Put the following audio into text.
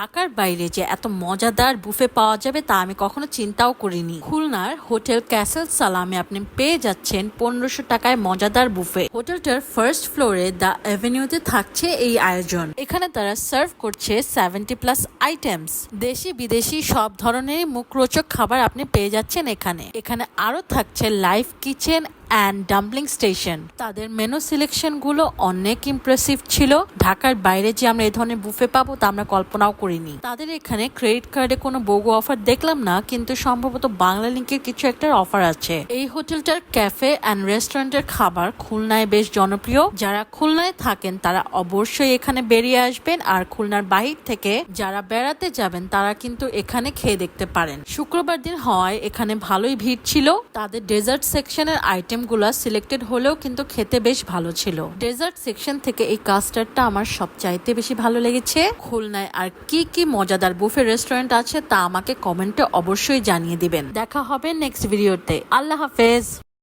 ঢাকার বাইরে যে এত মজাদার বুফে পাওয়া যাবে তা আমি কখনো চিন্তাও করিনি। খুলনার হোটেল ক্যাসেল সালামে আপনি পেয়ে যাচ্ছেন পনেরোশো টাকায় মজাদার বুফে। হোটেলটার ফার্স্ট ফ্লোরে দ্য অ্যাভিনিউতে থাকছে এই আয়োজন। এখানে তারা সার্ভ করছে সেভেন্টি প্লাস আইটেমস। দেশি বিদেশি সব ধরনেরই মুখরোচক খাবার আপনি পেয়ে যাচ্ছেন এখানে। এখানে আরও থাকছে live kitchen and dumpling station তাদের মেনু সিলেকশনগুলো অনেক ইমপ্রেসিভ ছিল। ঢাকার বাইরে যে আমরা এই ধরনের বুফে পাবো তা আমরা কল্পনাও করিনি। তাদের এখানে ক্রেডিট কার্ডে কোনো বগু অফার দেখলাম না, কিন্তু সম্ভবত বাংলা লিঙ্কের কিছু একটা অফার আছে। এই হোটেলটার ক্যাফে অ্যান্ড রেস্টুরেন্টের খাবার খুলনায় বেশ জনপ্রিয়। যারা খুলনায় থাকেন, তারা অবশ্যই এখানে বেরিয়ে আসবেন। আর খুলনার বাহির থেকে যারা বেড়াতে যাবেন, তারা কিন্তু এখানে খেয়ে দেখতে পারেন। শুক্রবার দিন হওয়ায় এখানে ভালোই ভিড় ছিল। তাদের ডেজার্ট সেকশনের আইটেমগুলো সিলেক্টেড হলেও কিন্তু খেতে বেশ ভালো ছিল। ডেজার্ট সেকশন থেকে এই কাস্টার্ডটা আমার সবচাইতে বেশি ভালো লেগেছে। খুলনায় আর কি কি মজাদার বুফে রেস্টুরেন্ট আছে তা আমাকে কমেন্টে অবশ্যই জানিয়ে দিবেন। দেখা হবে নেক্সট ভিডিওতে আল্লাহ হাফেজ।